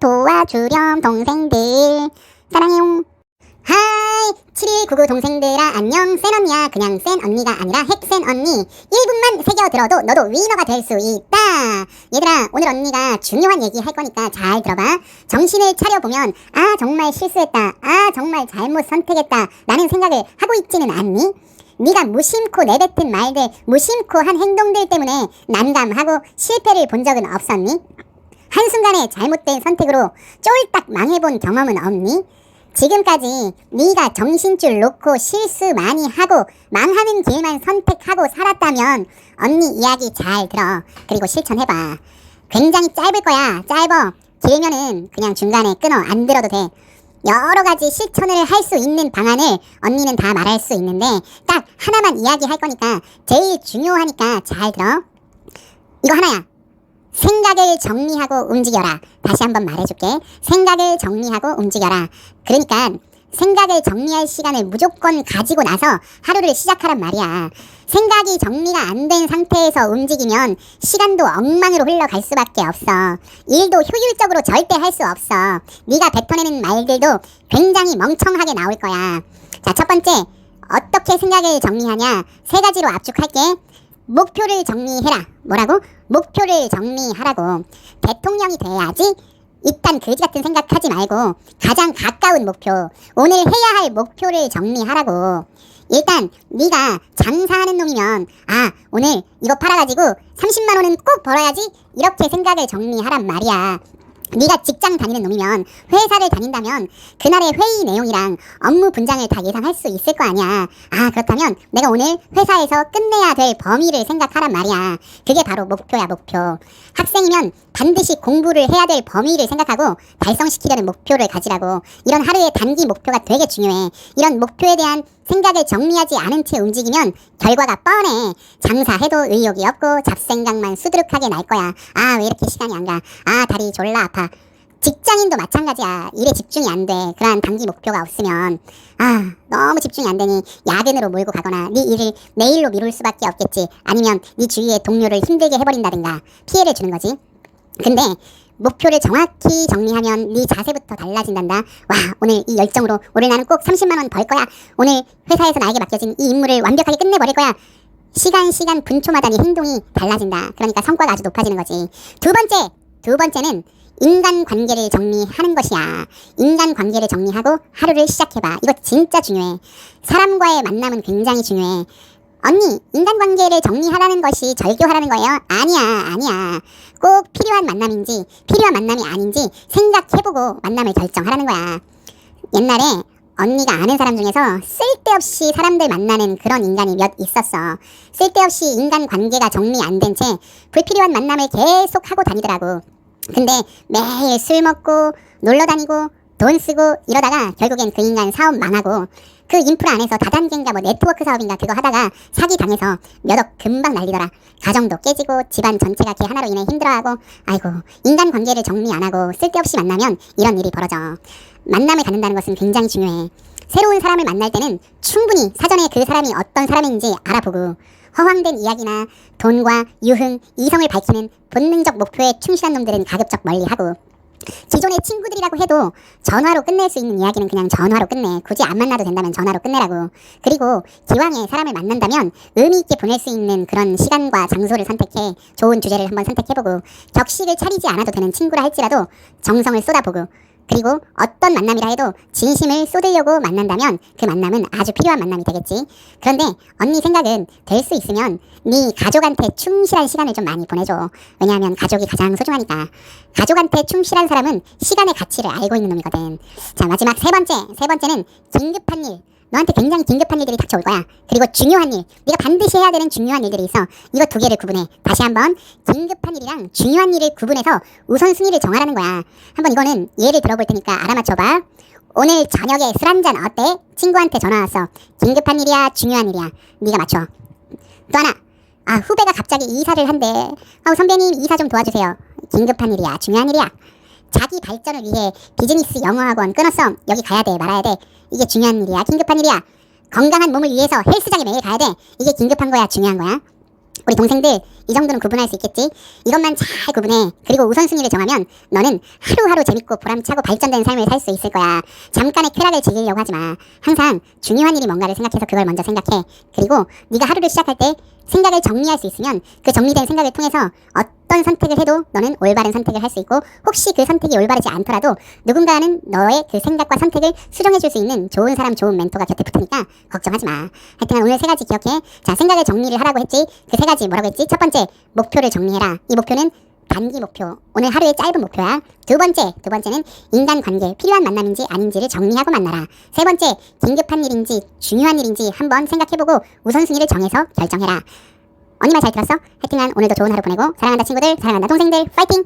받아주렴 동생들. 사랑해요 하이 7199 동생들아 안녕 센 언니야. 그냥 센 언니가 아니라 핵센 언니. 1분만 새겨 들어도 너도 위너가 될 수 있다. 얘들아 오늘 언니가 중요한 얘기 할 거니까 잘 들어봐. 정신을 차려보면 아 정말 실수했다. 아 정말 잘못 선택했다. 라는 생각을 하고 있지는 않니? 네가 무심코 내뱉은 말들 무심코 한 행동들 때문에 난감하고 실패를 본 적은 없었니? 한순간에 잘못된 선택으로 쫄딱 망해본 경험은 없니? 지금까지 네가 정신줄 놓고 실수 많이 하고 망하는 길만 선택하고 살았다면 언니 이야기 잘 들어. 그리고 실천해봐. 굉장히 짧을 거야. 짧어 길면은 그냥 중간에 끊어. 안 들어도 돼. 여러 가지 실천을 할 수 있는 방안을 언니는 다 말할 수 있는데 딱 하나만 이야기할 거니까 제일 중요하니까 잘 들어. 이거 하나야 생각을 정리하고 움직여라. 다시 한번 말해줄게. 생각을 정리하고 움직여라. 그러니까 생각을 정리할 시간을 무조건 가지고 나서 하루를 시작하란 말이야. 생각이 정리가 안 된 상태에서 움직이면 시간도 엉망으로 흘러갈 수밖에 없어. 일도 효율적으로 절대 할 수 없어. 네가 뱉어내는 말들도 굉장히 멍청하게 나올 거야. 자, 첫 번째. 어떻게 생각을 정리하냐? 세 가지로 압축할게. 목표를 정리해라. 뭐라고? 목표를 정리하라고. 대통령이 돼야지. 일단 그지 같은 생각하지 말고 가장 가까운 목표, 오늘 해야 할 목표를 정리하라고. 일단 네가 장사하는 놈이면 아 오늘 이거 팔아가지고 30만 원은 꼭 벌어야지 이렇게 생각을 정리하란 말이야. 네가 직장 다니는 놈이면 회사를 다닌다면 그날의 회의 내용이랑 업무 분장을 다 예상할 수 있을 거 아니야. 아 그렇다면 내가 오늘 회사에서 끝내야 될 범위를 생각하란 말이야. 그게 바로 목표야 목표. 학생이면 반드시 공부를 해야 될 범위를 생각하고 달성시키려는 목표를 가지라고. 이런 하루의 단기 목표가 되게 중요해. 이런 목표에 대한 생각을 정리하지 않은 채 움직이면 결과가 뻔해. 장사해도 의욕이 없고 잡생각만 수두룩하게 날 거야. 아 왜 이렇게 시간이 안 가? 아 다리 졸라 아파. 직장인도 마찬가지야. 일에 집중이 안 돼. 그러한 단기 목표가 없으면 아 너무 집중이 안 되니 야근으로 몰고 가거나 네 일을 내일로 미룰 수밖에 없겠지. 아니면 네 주위의 동료를 힘들게 해버린다든가 피해를 주는 거지. 근데 목표를 정확히 정리하면 네 자세부터 달라진단다. 와 오늘 이 열정으로 오늘 나는 꼭 30만 원 벌 거야. 오늘 회사에서 나에게 맡겨진 이 임무를 완벽하게 끝내버릴 거야. 시간 시간 분초마다 네 행동이 달라진다. 그러니까 성과가 아주 높아지는 거지. 두 번째 두 번째는 인간 관계를 정리하는 것이야. 인간 관계를 정리하고 하루를 시작해봐. 이거 진짜 중요해. 사람과의 만남은 굉장히 중요해. 언니, 인간관계를 정리하라는 것이 절교하라는 거예요? 아니야, 아니야. 꼭 필요한 만남인지, 필요한 만남이 아닌지 생각해보고 만남을 결정하라는 거야. 옛날에 언니가 아는 사람 중에서 쓸데없이 사람들 만나는 그런 인간이 몇 있었어. 쓸데없이 인간 관계가 정리 안 된 채 불필요한 만남을 계속 하고 다니더라고. 근데 매일 술 먹고 놀러 다니고 돈 쓰고 이러다가 결국엔 그 인간 사업 망하고 그 인프라 안에서 다단계인가 뭐 네트워크 사업인가 그거 하다가 사기 당해서 몇 억 금방 날리더라. 가정도 깨지고 집안 전체가 걔 하나로 인해 힘들어하고 아이고 인간 관계를 정리 안 하고 쓸데없이 만나면 이런 일이 벌어져. 만남을 갖는다는 것은 굉장히 중요해. 새로운 사람을 만날 때는 충분히 사전에 그 사람이 어떤 사람인지 알아보고 허황된 이야기나 돈과 유흥, 이성을 밝히는 본능적 목표에 충실한 놈들은 가급적 멀리하고 기존의 친구들이라고 해도 전화로 끝낼 수 있는 이야기는 그냥 전화로 끝내. 굳이 안 만나도 된다면 전화로 끝내라고. 그리고 기왕에 사람을 만난다면 의미 있게 보낼 수 있는 그런 시간과 장소를 선택해 좋은 주제를 한번 선택해보고 격식을 차리지 않아도 되는 친구라 할지라도 정성을 쏟아보고 그리고 어떤 만남이라 해도 진심을 쏟으려고 만난다면 그 만남은 아주 필요한 만남이 되겠지. 그런데 언니 생각은 될 수 있으면 네 가족한테 충실한 시간을 좀 많이 보내줘. 왜냐하면 가족이 가장 소중하니까. 가족한테 충실한 사람은 시간의 가치를 알고 있는 놈이거든. 자 마지막 세 번째, 세 번째는 긴급한 일. 너한테 굉장히 긴급한 일들이 닥쳐올 거야. 그리고 중요한 일, 네가 반드시 해야 되는 중요한 일들이 있어. 이거 두 개를 구분해. 다시 한번 긴급한 일이랑 중요한 일을 구분해서 우선순위를 정하라는 거야. 한번 이거는 예를 들어볼 테니까 알아맞혀봐. 오늘 저녁에 술 한잔 어때? 친구한테 전화 왔어. 긴급한 일이야, 중요한 일이야. 네가 맞춰. 또 하나. 아 후배가 갑자기 이사를 한대. 아우 선배님 이사 좀 도와주세요. 긴급한 일이야, 중요한 일이야. 자기 발전을 위해 비즈니스 영어학원 끊었어. 여기 가야 돼, 말아야 돼. 이게 중요한 일이야, 긴급한 일이야. 건강한 몸을 위해서 헬스장에 매일 가야 돼. 이게 긴급한 거야, 중요한 거야. 우리 동생들 이 정도는 구분할 수 있겠지 이것만 잘 구분해 그리고 우선순위를 정하면 너는 하루하루 재밌고 보람차고 발전된 삶을 살 수 있을 거야 잠깐의 쾌락을 즐기려고 하지 마 항상 중요한 일이 뭔가를 생각해서 그걸 먼저 생각해 그리고 네가 하루를 시작할 때 생각을 정리할 수 있으면 그 정리된 생각을 통해서 어떤 선택을 해도 너는 올바른 선택을 할 수 있고 혹시 그 선택이 올바르지 않더라도 누군가는 너의 그 생각과 선택을 수정해 줄 수 있는 좋은 사람 좋은 멘토가 곁에 붙으니까 걱정하지 마. 하여튼 오늘 세 가지 기억해. 자 생각을 정리를 하라고 했지. 그 세 가지 뭐라고 했지? 첫 번째 목표를 정리해라. 이 목표는 단기 목표. 오늘 하루의 짧은 목표야. 두 번째 두 번째는 인간 관계 필요한 만남인지 아닌지를 정리하고 만나라. 세 번째 긴급한 일인지 중요한 일인지 한번 생각해보고 우선순위를 정해서 결정해라 언니 말 잘 들었어? 하여튼간 오늘도 좋은 하루 보내고 사랑한다 친구들 사랑한다 동생들 파이팅!